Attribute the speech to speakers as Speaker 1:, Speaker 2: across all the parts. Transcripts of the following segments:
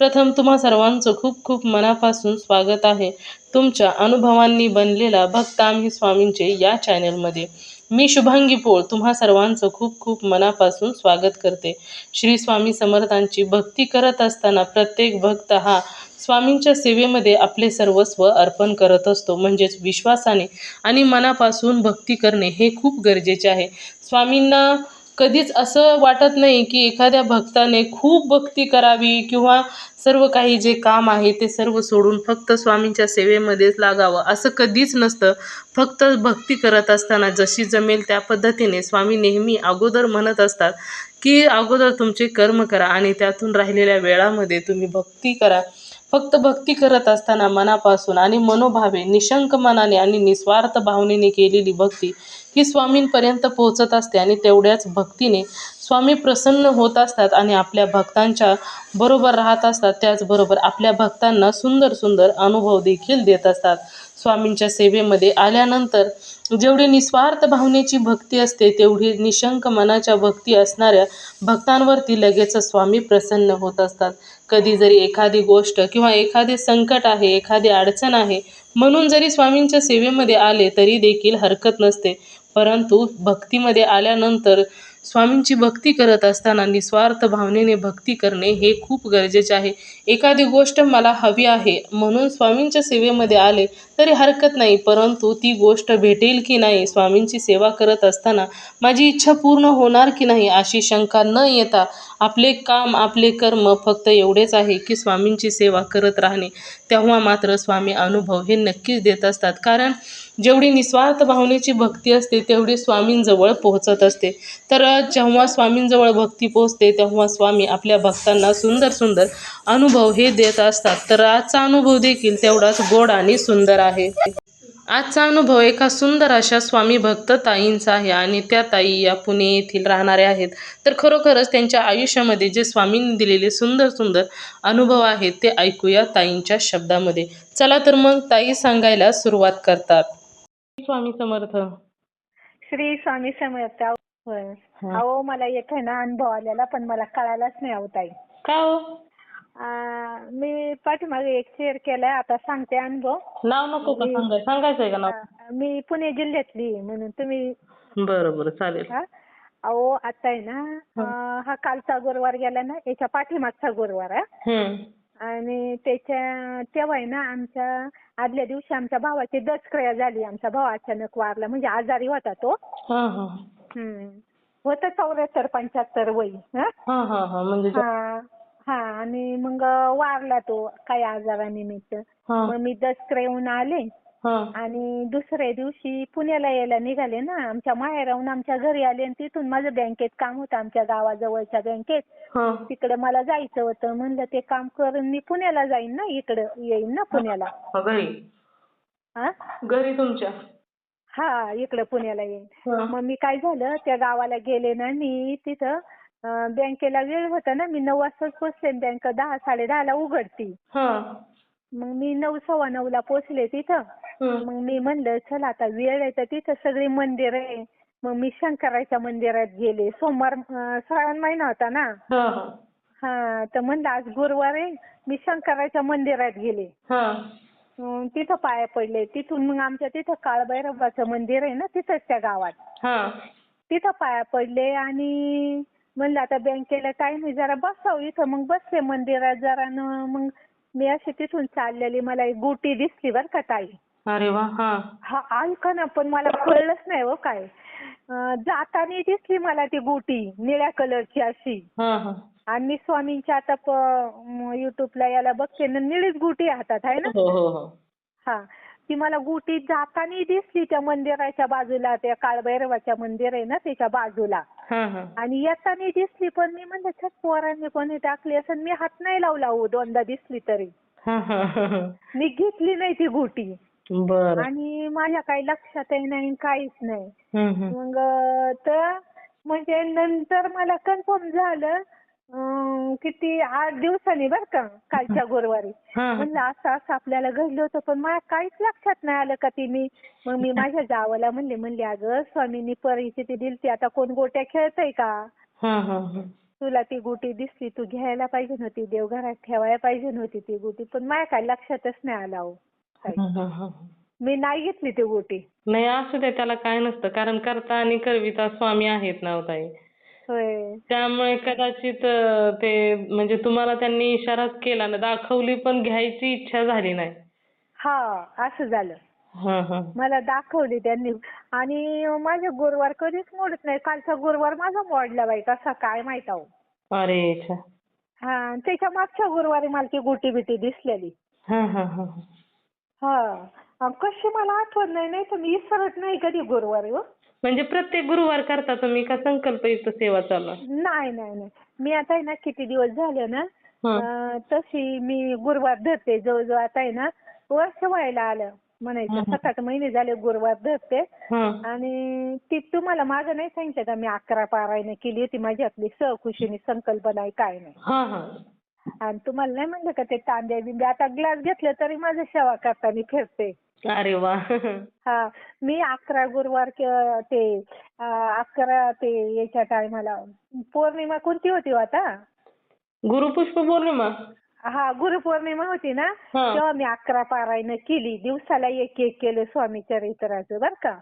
Speaker 1: प्रथम तुम्हा सर्वांचं खूप खूप मनापासून स्वागत आहे. तुमच्या अनुभवांनी बनलेला भक्त आम्ही स्वामींचे या चॅनलमध्ये. मी शुभांगी पोळ तुम्हा सर्वांचं खूप खूप मनापासून स्वागत करते. श्री स्वामी समर्थांची भक्ती करत असताना प्रत्येक भक्त हा स्वामींच्या सेवेमध्ये आपले सर्वस्व अर्पण करत असतो. म्हणजेच विश्वासाने आणि मनापासून भक्ती करणे हे खूप गरजेचे आहे. स्वामींना कधीच असं वाटत नाही की एखाद्या भक्ताने खूप भक्ती करावी किंवा सर्व काही जे काम आहे ते सर्व सोडून फक्त स्वामींच्या सेवेमध्येच लागावं असं कधीच नसतं. फक्त भक्ती करत असताना जशी जमेल त्या पद्धतीने स्वामी नेहमी अगोदर म्हणत असतात की अगोदर तुमचे कर्म करा आणि त्यातून राहिलेल्या वेळामध्ये तुम्ही भक्ती करा. फक्त भक्ती करत असताना मनापासून आणि मनोभावे निशंक मनाने आणि निस्वार्थ भावनेने केलेली भक्ती ही स्वामींपर्यंत पोहोचत असते आणि तेवढ्याच भक्तीने स्वामी प्रसन्न होत असतात आणि आपल्या भक्तांच्या बरोबर राहत असतात. त्याचबरोबर आपल्या भक्तांना सुंदर सुंदर अनुभव देखील देत असतात. स्वामींच्या सेवेमध्ये आल्यानंतर जेवढी निस्वार्थ भावनेची भक्ती असते तेवढी निशंक मनाच्या भक्ती असणाऱ्या भक्तांवरती लगेच स्वामी प्रसन्न होत असतात. कधी जरी एखादी गोष्ट किंवा एखादे संकट आहे एखादी अडचण आहे म्हणून जरी स्वामींच्या सेवेमध्ये आले तरी देखील हरकत नसते. परंतु भक्तीमध्ये आल्यानंतर स्वामींची भक्ती करत असताना निस्वार्थ भावनेने भक्ती करणे हे खूप गरजेचे आहे. एखादी गोष्ट मला हवी आहे म्हणून स्वामींच्या सेवेमध्ये आले तरी हरकत नाही परंतु ती गोष्ट भेटेल की नाही स्वामींची सेवा करत असताना माझी इच्छा पूर्ण होणार की नाही अशी शंका न येता आपले काम आपले कर्म फक्त एवढेच आहे की स्वामींची सेवा करत राहणे. तेव्हा मात्र स्वामी अनुभव हे नक्कीच देत असतात. कारण जेवढी निस्वार्थ भावनेची भक्ती असते तेवढी स्वामींजवळ पोहोचत असते. तर जेव्हा स्वामींजवळ भक्ती पोहोचते तेव्हा स्वामी आपल्या भक्तांना सुंदर सुंदर अनुभव हे देत असतात. तर आजचा अनुभव देखील तेवढाच गोड आणि सुंदर आहे. आजचा अनुभव एका सुंदर अशा स्वामी भक्त ताईंचा आहे आणि त्या ताई या पुणे येथील राहणाऱ्या आहेत. तर खरोखरच त्यांच्या आयुष्यामध्ये जे स्वामींनी दिलेले सुंदर सुंदर अनुभव आहेत ते ऐकूया ताईंच्या शब्दामध्ये. चला तर मग ताई सांगायला सुरुवात करतात. स्वामी समर्थ.
Speaker 2: श्री स्वामी समर्थ. अहो मला एक आहे ना अनुभव आलेला पण मला कळालाच नाही अहो ताई.
Speaker 1: का हो?
Speaker 2: अं, मी पाठीमागे एक शेअर केलाय आता सांगते अनुभव.
Speaker 1: नाव नको का सांगाय सांगायचंय का नाव?
Speaker 2: अं, मी पुणे जिल्ह्यातली आहे म्हणून तुम्ही
Speaker 1: बरं बरं चालेल.
Speaker 2: हा? अहो आता आहे ना अं, हा कालचा गुरुवार गेला ना याच्या पाठीमागचा गुरुवार हा.
Speaker 1: हम्म.
Speaker 2: आणि त्याच्या तेव्हा आहे ना आमच्या आदल्या दिवशी आमच्या भावाची दशक्रिया झाली आमचा भाव अचानक वारला म्हणजे आजारी होता तो.
Speaker 1: हा हा.
Speaker 2: हम्म. होतं चौऱ्याहत्तर पंच्याहत्तर वय हा.
Speaker 1: हा हा हा म्हणजे
Speaker 2: हा. हा आणि मग वारला तो काही आजारानिमित्त. मग मी दसऱ्याहून आले. आणि दुसऱ्या दिवशी पुण्याला यायला निघाले ना. आमच्या माहेराहून आमच्या घरी आले आणि तिथून माझं बँकेत काम होतं आमच्या गावाजवळच्या बँकेत.
Speaker 1: हा.
Speaker 2: तिकडे मला जायचं होतं. म्हणलं ते काम करून मी पुण्याला जाईन ना इकडं येईन ना पुण्याला.
Speaker 1: हा, घरी?
Speaker 2: हा
Speaker 1: घरी तुमच्या?
Speaker 2: हा इकडं पुण्याला येईन. मग मी काय झालं त्या गावाला गेले ना मी तिथं. बँकेला वेळ होता ना मी नऊ वाजताच पोचले बँक दहा साडे दहाला उघडती.
Speaker 1: हा.
Speaker 2: मग मी नऊ सव्वा नऊला पोचले तिथं. मग मी म्हणलं चल आता वेळ आहे तर तिथं सगळी मंदिर आहे. मग मी शंकराच्या मंदिरात गेले. सोमवार श्रावण महिना होता ना.
Speaker 1: हा
Speaker 2: तर म्हणलं आज गुरुवार आहे. मी शंकराच्या मंदिरात गेले.
Speaker 1: हा.
Speaker 2: तिथं पाया पडले. तिथून मग आमच्या तिथं काळभैरवाचं मंदिर आहे ना तिथंच त्या गावात. तिथं पाया पडले आणि म्हणलं आता बँकेला टाइम आहे जरा बसावं इथं. मग बसले मंदिरात जरा न मग मी अशी तिथून चाललेली. मला एक गुटी दिसली बरं का ताई.
Speaker 1: अरे वा हा.
Speaker 2: हा ऐका ना पण मला कळलंच नाही हो काय. अं, जाताना दिसली मला ती गुटी निळ्या कलरची अशी.
Speaker 1: हा हा.
Speaker 2: आणि मी स्वामींच्या आता प- युट्यूबला याला बघते ना निळीच गुटी हातात आहे ना?
Speaker 1: हो हो हो.
Speaker 2: हा. ती मला गुटी जाताना दिसली त्या मंदिराच्या बाजूला त्या काळभैरवाच्या मंदिर आहे ना त्याच्या बाजूला. आणि येताना दिसली पण मी म्हणलं छट पोरांनी कोणी टाकली असं मी हात नाही लावला हो दोनदा दिसली तरी. मी घेतली नाही ती गुटी.
Speaker 3: बर.
Speaker 2: आणि माझ्या काही लक्षातही नाही काहीच नाही. मग तर म्हणजे नंतर मला कन्फर्म झालं किती आठ दिवसांनी बरं का कालच्या गुरुवारी. म्हणलं असं असं आपल्याला घडलं होतं पण मला काहीच लक्षात नाही आलं का ती मी मग मी माझ्या जावाला म्हणले म्हणले अगं स्वामींनी परिस्थिती दिलती आता कोण गोट्या खेळतय का?
Speaker 3: हा, हा, हा.
Speaker 2: तुला ती गुटी दिसली तू घ्यायला पाहिजे नव्हती देवघरात ठेवायला पाहिजे नव्हती ती गुटी पण माझ्या काय लक्षातच नाही आलं
Speaker 3: हा.
Speaker 2: मी नाही घेतली ती गुटी.
Speaker 3: नाही असू दे त्याला काय नसतं कारण करता आणि करविता स्वामी आहेत ना हो ताई.
Speaker 2: होय.
Speaker 3: त्यामुळे कदाचित अं, ते म्हणजे तुम्हाला त्यांनी इशाराच केला ना दाखवली पण घ्यायची इच्छा झाली नाही.
Speaker 2: हा असं झालं.
Speaker 3: हा हा.
Speaker 2: मला दाखवली त्यांनी. आणि माझे गुरुवार कधीच मोडत नाही. कालचा गुरुवार माझा मोडला बाई कसा काय माहीत अहो.
Speaker 3: अरे
Speaker 2: हा त्याच्या मागच्या गुरुवारी मला ती गुटी बिटी दिसलेली.
Speaker 3: हा हा हा
Speaker 2: हा. अन कशी मला आठवण नाही नाही तर मी विसरत नाही कधी गुरुवारी हो.
Speaker 3: म्हणजे प्रत्येक गुरुवार करता तुम्ही का संकल्पयुक्त सेवा चालू? आहे?
Speaker 2: नाही नाही नाही. मी आता आहे ना किती दिवस झाले ना. अं, तशी मी गुरुवार धरते. जवळजवळ आता आहे ना वर्ष व्हायला आलं. म्हणायचं. सात आठ महिने झाले गुरुवार धरते.
Speaker 3: हा.
Speaker 2: आणि ती तुम्हाला मागं नाही सांगितलं का? मी अकरा पारायण केली होती. माझी आपली सहखुशीने संकल्पना आहे काय नाही.
Speaker 3: हा हा.
Speaker 2: आणि तुम्हाला नाही म्हणलं का ते तांब्या बिंब्या आता ग्लास घेतलं तरी माझं सेवा करताना फिरते.
Speaker 3: अरे वा.
Speaker 2: हा मी अकरा गुरुवार ते अकरा ते याच्या टायमाला पौर्णिमा कोणती होती हो आता?
Speaker 3: गुरुपुष्प पौर्णिमा.
Speaker 2: हा गुरुपौर्णिमा होती ना. तेव्हा मी अकरा पारायण केली. दिवसाला एक एक केलं स्वामी चरित्राचं बर का?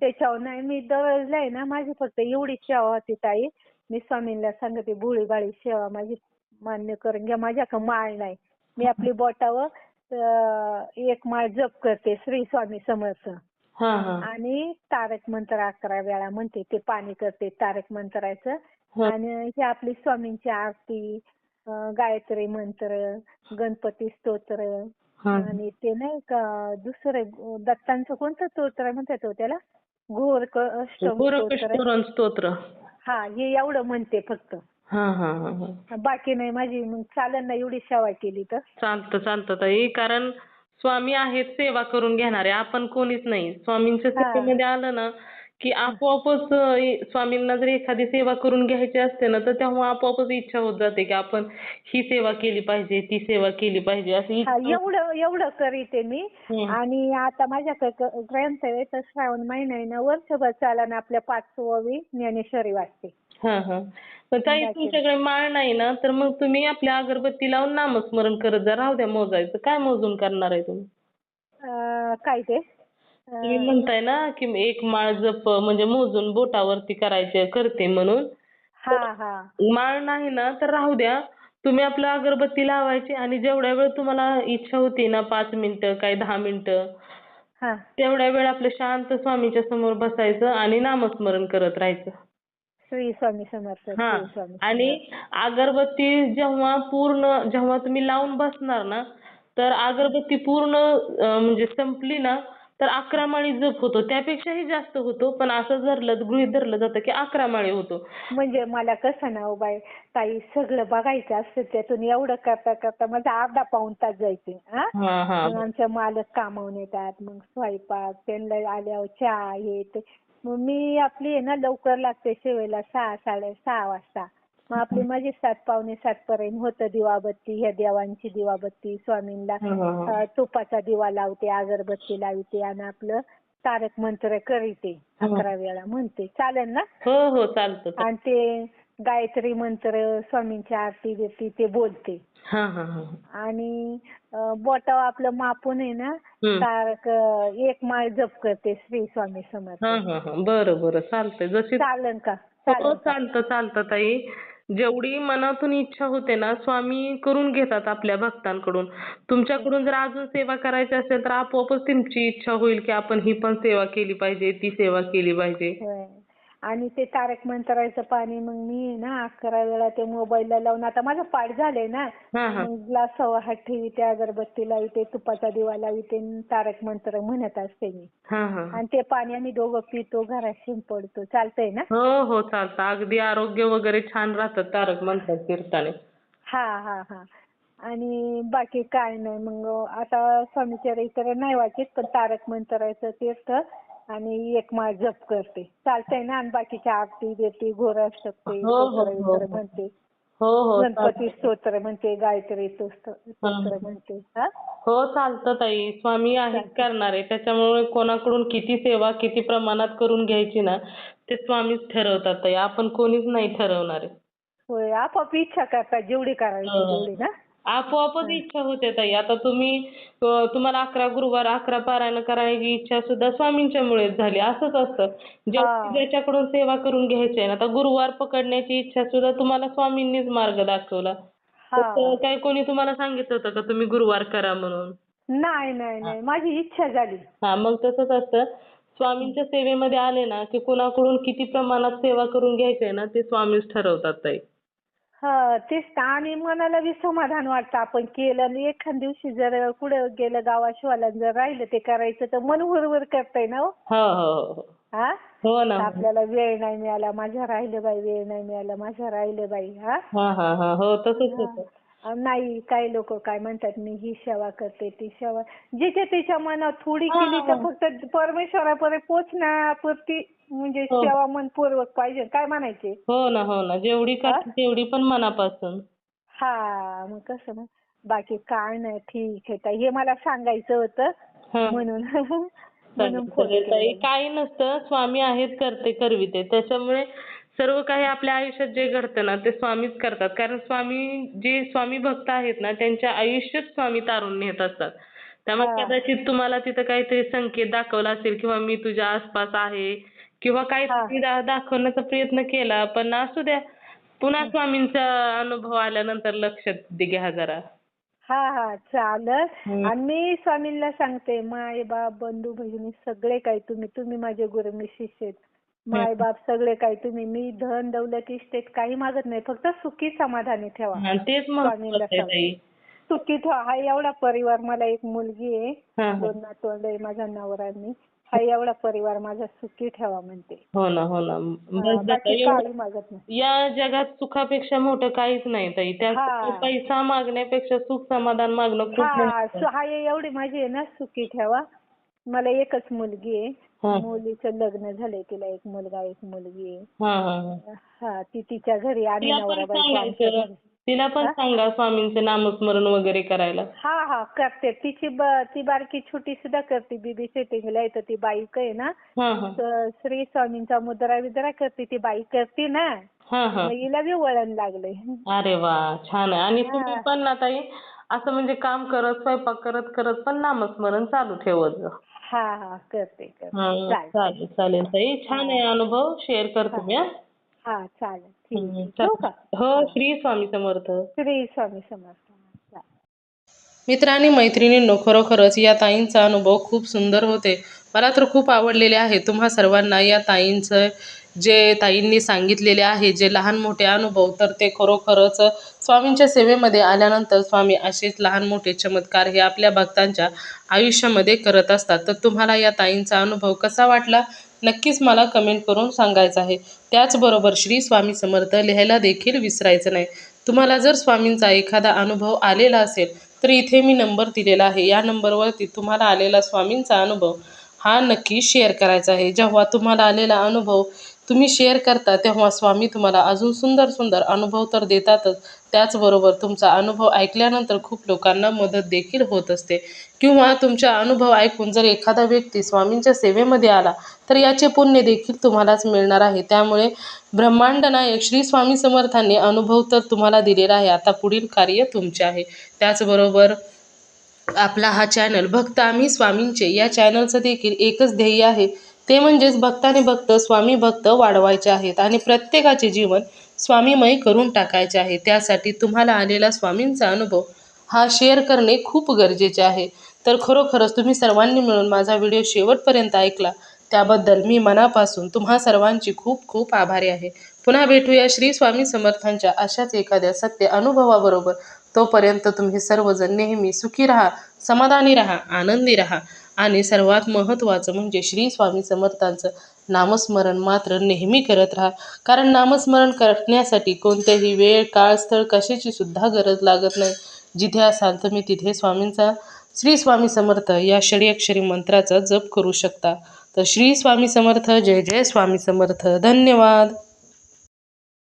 Speaker 2: त्याच्यावर नाही मी दररोजलाय ना माझी फक्त एवढी सेवा होती ताई. मी स्वामींना सांगते भोळी बाळी सेवा माझी मान्य करून घ्या माझ्या माळ नाही. मी आपली बोटावर एक माळ जप करते श्री स्वामी समर्थ.
Speaker 3: हा हा.
Speaker 2: आणि तारक मंत्र अकरा वेळा म्हणते ते पाणी करते तारक मंत्राचं. आणि हे आपली स्वामींची आरती गायत्री मंत्र गणपती स्तोत्र. आणि ते नाही का दुसरं दत्तांचं कोणतं स्तोत्र म्हणतात हो त्याला? घोर स्तोत्र. हा हे एवढं म्हणते फक्त.
Speaker 3: हा हा
Speaker 2: बाकी नाही माझी मग चालेल ना एवढी सेवा केली तर.
Speaker 3: चालतं चालतं ताई कारण स्वामी आहेत सेवा करून घेणारे आपण कोणीच नाही. स्वामींच्या
Speaker 2: हा.
Speaker 3: सेवेमध्ये आलं ना की आपोआपच अं, स्वामींना जर एखादी सेवा करून घ्यायची असते ना तर तेव्हा आपोआपच इच्छा होत जाते की आपण ही सेवा केली पाहिजे ती सेवा केली पाहिजे अशी
Speaker 2: हा
Speaker 3: इच्छा
Speaker 2: एवढं एवढं करीते मी.
Speaker 3: हम्म.
Speaker 2: आणि आता माझ्याकडे क- ग्रंथ आहे तर श्रावण महिना आहे ना वर्षभर चाला ना आपल्या पाचवी ज्ञानेश्वरी वाचते.
Speaker 3: हा हा.
Speaker 2: बाकी-
Speaker 3: तुमच्याकडे माळ नाही ना तर मग तुम्ही आपल्या अगरबत्ती लावून नामस्मरण करत जा. राहू द्या मोजायचं. काय मोजून करणार आहे तुम्ही?
Speaker 2: अं, काय ते?
Speaker 3: तुम्ही म्हणताय ना की एक माळ जप म्हणजे मोजून बोटावरती करायचे करते म्हणून.
Speaker 2: हा हा.
Speaker 3: माळ नाही ना तर राहू द्या. तुम्ही आपलं अगरबत्ती लावायची आणि जेवढ्या वेळ तुम्हाला इच्छा होती ना पाच मिनिटं काय दहा मिनिटं
Speaker 2: हा.
Speaker 3: तेवढ्या वेळ आपलं शांत स्वामीच्या समोर बसायचं आणि नामस्मरण करत राहायचं.
Speaker 2: श्री स्वामी समर्थ
Speaker 3: हा.
Speaker 2: श्री स्वामी
Speaker 3: आणि अगरबत्ती जेव्हा पूर्ण जेव्हा तुम्ही लावून बसणार ना तर अगरबत्ती पूर्ण अं, म्हणजे संपली ना तर अकरा माळी जप होतो. त्यापेक्षाही जास्त होतो पण असं धरलं गृहीत धरलं जातं की अकरा माळी होतो.
Speaker 2: म्हणजे मला कसं ना हो बाई ताई सगळं बघायचं असतं त्यातून एवढं करता करता माझा अर्धा पाऊण तास जायचे हा?
Speaker 3: हा हा.
Speaker 2: मग आमचे मालक कामावून येतात मग स्वयंपाक त्यांना आल्यावर चहा हे ते. मग मी आपली आहे ना लवकर लागते शेवेला सहा साडे सहा वाजता मग आपली माझी सात पावणे सात पर्यंत होतं दिवाबत्ती ह्या देवांची दिवाबत्ती स्वामींना. अं, तुपाचा दिवा लावते अगरबत्ती लावते आणि आपलं तारक मंत्र करीते. अकरा वेळा म्हणते चालेल ना
Speaker 3: हो हो चालतं.
Speaker 2: आणि ते गायत्री मंत्र स्वामींची आरती बिरती ते बोलते.
Speaker 3: हा हा हा
Speaker 2: आणि बोटावर आपलं मापून आहे ना. तारक एक माळ जप करते श्री स्वामी समर्थ.
Speaker 3: हा हा हा. बरं बरं. चालतंय. जशी
Speaker 2: चालन का?
Speaker 3: हो
Speaker 2: चालन?
Speaker 3: चालतं चालतं ताई. जेवढी मनातून इच्छा होते ना स्वामी करून घेतात आपल्या भक्तांकडून. तुमच्याकडून जर अजून सेवा करायची असेल तर आपोआपच तुमची इच्छा होईल की आपण ही पण सेवा केली पाहिजे ती सेवा केली पाहिजे.
Speaker 2: होय. आणि ते तारक मंत्राचं पाणी मग मी ना अकरा वेळा ते मोबाईलला लावून आता माझं पाठ झालंय ना. मग ग्लासावर हात ठेवीते अगरबत्ती लावते तुपाचा दिवा लावते तारक मंत्र म्हणत असते मी.
Speaker 3: हा हा.
Speaker 2: आणि ते पाणी आम्ही दोघं पितो घरात शिंपडतो. चालतंय ना?
Speaker 3: हो हो चालतं. अगदी आरोग्य वगैरे छान राहतं तारक मंत्रात फिरताना
Speaker 2: हा हा हा. आणि बाकी काय नाही. मग आता स्वामीच्या इतर नाही वाचित पण तारक मंत्राचं तीर्थ आणि एक माळ जप करते. चालतंय ना आणि बाकीच्या आरती देते घोर शकते
Speaker 1: हो, हो, हो, हो.
Speaker 2: म्हणते.
Speaker 1: हो हो
Speaker 2: गणपती स्तोत्र म्हणते गायत्री स्तोत्र स्तोत्र म्हणते. हा
Speaker 1: हो चालतं ताई. स्वामी आहेत करणारे. त्याच्यामुळे कोणाकडून किती सेवा किती प्रमाणात करून घ्यायची ना ते स्वामीच ठरवतात ताई. आपण कोणीच नाही ठरवणारे
Speaker 2: होय आपोआप इच्छा करतात जेवढी करायची
Speaker 1: हो.
Speaker 2: तेवढी ना?
Speaker 1: आपोआपच इच्छा होते ताई. आता तुम्ही अं, तुम्हाला अकरा गुरुवार अकरा पारायण करायची इच्छा सुद्धा स्वामींच्यामुळेच झाली. असंच असतं.
Speaker 2: हा.
Speaker 1: ज्याच्याकडून सेवा करून घ्यायची आहे ना आता गुरुवार पकडण्याची इच्छा सुद्धा तुम्हाला स्वामींनीच मार्ग दाखवला.
Speaker 2: हा.
Speaker 1: तसं काय कोणी तुम्हाला सांगितलं होतं का तुम्ही गुरुवार करा म्हणून?
Speaker 2: नाही नाही नाही. माझी इच्छा झाली.
Speaker 1: हा मग तसंच असतं. स्वामींच्या सेवेमध्ये आले ना की कुणाकडून किती प्रमाणात सेवा करून घ्यायची आहे ना ते स्वामीच ठरवतात ताई.
Speaker 2: हा तेच तर. आणि मनाला बी समाधान वाटतं. आपण केलं आणि एखाद दिवशी जर कुठे गेलं गावाशिवाला जर राहिलं ते करायचं तर मन हुरहुर करतंय ना हो?
Speaker 1: हो हो हो.
Speaker 2: हा?
Speaker 1: हो ना.
Speaker 2: आपल्याला वेळ नाही मिळाला. माझ्या राहिलं बाई वेळ नाही मिळाला. माझ्या राहिलं बाई हा?
Speaker 1: हा हा हा. हो तसंच होतं.
Speaker 2: अं, नाही काही लोक काय म्हणतात मी ही सेवा करते ती सेवा. जिच्या तिच्या मनात थोडी केली तर फक्त परमेश्वरापर्यंत पोचण्यापुरती म्हणजे
Speaker 1: हो.
Speaker 2: सेवा मनपूर्वक पाहिजे काय म्हणायचे?
Speaker 1: हो ना हो ना. जेवढी करते तेवढी पण मनापासून.
Speaker 2: हा मग कसं मग बाकी काय नाही ठीक आहे ताई. हे मला सांगायचं होतं
Speaker 1: हा.
Speaker 2: म्हणून. म्हणून फोन
Speaker 1: ताई. काही नसतं. स्वामी आहेत करते करविते. त्याच्यामुळे सर्व काही आपल्या आयुष्यात जे घडतं ना ते स्वामीच करतात. कारण स्वामी जे स्वामी भक्त आहेत ना त्यांच्या आयुष्यच स्वामी तारून नेत असतात. त्यामुळे
Speaker 2: हा.
Speaker 1: कदाचित तुम्हाला तिथं काहीतरी संकेत दाखवला असेल किंवा मी तुझ्या आसपास आहे किंवा दा- दाखवण्याचा प्रयत्न केला पण असू द्या. पुन्हा स्वामींचा अनुभव आल्यानंतर लक्षात घ्या जरा.
Speaker 2: हा हा चालत. आणि मी स्वामींना सांगते माय बाप बंधू बहिणी सगळे काही तुम्ही तुम्ही माझे गुरु मी शिष्य. माय बाप सगळे काही तुम्ही मी धन दौलत इस्टेट काही मागत नाही. फक्त सुखी समाधानी ठेवा.
Speaker 1: तेच
Speaker 2: सुखी ठेवा. हा एवढा परिवार मला एक मुलगी आहे. दोन नातवंड आहे माझा नवरा मी हा एवढा परिवार माझा सुखी ठेवा म्हणते
Speaker 1: हो ना हो ना बस.
Speaker 2: बाकी
Speaker 1: एवढं-
Speaker 2: काही मागत नाही
Speaker 1: या जगात सुखापेक्षा मोठं काहीच नाही ताई त्या
Speaker 2: हा.
Speaker 1: पैसा मागण्यापेक्षा सुख समाधान मागणं खूप
Speaker 2: हा
Speaker 1: मोठं
Speaker 2: एवढी माझी आहे ना सुखी ठेवा मला एकच मुलगी आहे. मुलीचं लग्न झालंय तिला एक मुलगा एक मुलगी आहे
Speaker 1: हा हा हा.
Speaker 2: हा ती तिच्या घरी आणि
Speaker 1: तिला पण
Speaker 2: नवरा बायको आमच्या
Speaker 1: सांगायचं
Speaker 2: घरी.
Speaker 1: तिला पण सांगा स्वामींचे नामस्मरण वगैरे करायला.
Speaker 2: हा हा करते. तिची ब- ती बारकी छोटी सुद्धा करते. बीबी सेटिंगला तर ती बाईक आहे ना.
Speaker 1: हा हा.
Speaker 2: तर श्री स्वामींचा मुद्रा विद्रा करते. ती बाई करते ना.
Speaker 1: हा हा.
Speaker 2: मग हिला बी वळण लागलंय.
Speaker 1: अरे वा छान आहे. आणि. तुम्ही पण ना ताई असं म्हणजे काम करत स्वयंपाक करत करत पण नामस्मरण चालू ठेवत जा
Speaker 2: हा हा. करते करते.
Speaker 1: हा,
Speaker 2: चालेल
Speaker 1: चालेल. चालेल ताई. छान आहे अनुभव. शेअर करतो मी हा.
Speaker 2: हा चालेल. ठेवू का?
Speaker 1: हो श्री स्वामी समर्थ.
Speaker 2: श्री स्वामी समर्थ. चालेल.
Speaker 1: मित्रांनी मैत्रिणींनो खरोखरच या ताईंचा अनुभव खूप सुंदर होते. मला तर खूप आवडलेले आहे तुम्हा सर्वांना या ताईंचं जे ताईंनी सांगितलेले आहे जे लहान मोठे अनुभव तर ते खरोखरच स्वामींच्या सेवेमध्ये आल्यानंतर स्वामी असेच लहान मोठे चमत्कार हे आपल्या भक्तांच्या आयुष्यामध्ये करत असतात. तर तुम्हाला या ताईंचा अनुभव कसा वाटला? नक्कीच मला कमेंट करून सांगायचं आहे. त्याचबरोबर श्री स्वामी समर्थ लिहायला देखील विसरायचं नाही. तुम्हाला जर स्वामींचा एखादा अनुभव आलेला असेल तर इथे मी नंबर दिलेला आहे. या नंबरवरती तुम्हाला आलेला स्वामींचा अनुभव हा नक्की शेअर करायचा आहे. जेव्हा तुम्हाला आलेला अनुभव तुम्ही शेअर करता तेव्हा स्वामी तुम्हाला अजून सुंदर सुंदर अनुभव तर देतातच. त्याचबरोबर तुमचा अनुभव ऐकल्यानंतर खूप लोकांना मदत देखील होत असते. किंवा तुमचा अनुभव ऐकून जर एखादा व्यक्ती स्वामींच्या सेवेमध्ये आला तर याचे पुण्य देखील तुम्हालाच मिळणार आहे. त्यामुळे ब्रह्मांड नायक श्री स्वामी समर्थांनी अनुभव तर तुम्हाला दिलेला आहे. आता पुढील कार्य तुमचे आहे. त्याचबरोबर आपला हा चॅनल भक्त आम्ही स्वामींचे या चॅनलचं देखील एकच ध्येय आहे. ते म्हणजेच भक्ताने भक्त स्वामी भक्त वाढवायचे आहेत आणि प्रत्येकाचे जीवन स्वामीमय करून टाकायचे आहे. त्यासाठी तुम्हाला आलेला स्वामींचा अनुभव हा शेअर करणे खूप गरजेचे आहे. तर खरोखरच तुम्ही सर्वांनी मिळून माझा व्हिडिओ शेवटपर्यंत ऐकला त्याबद्दल मी मनापासून तुम्हा सर्वांची खूप खूप आभारी आहे. पुन्हा भेटूया श्री स्वामी समर्थांच्या अशाच एखाद्या सत्य अनुभवाबरोबर. तोपर्यंत तुम्ही सर्वजण नेहमी सुखी राहा समाधानी राहा आनंदी राहा. आणि सर्वात महत्त्वाचं म्हणजे श्री स्वामी समर्थांचं नामस्मरण मात्र नेहमी करत राहा. कारण नामस्मरण करण्यासाठी कोणतेही वेळ काळ स्थळ कशाची सुद्धा गरज लागत नाही. जिथे असाल तुम्ही तिथे स्वामींचा श्री स्वामी समर्थ या षडीअक्षरी मंत्राचा जप करू शकता. तर श्री स्वामी समर्थ जय जय स्वामी समर्थ. धन्यवाद.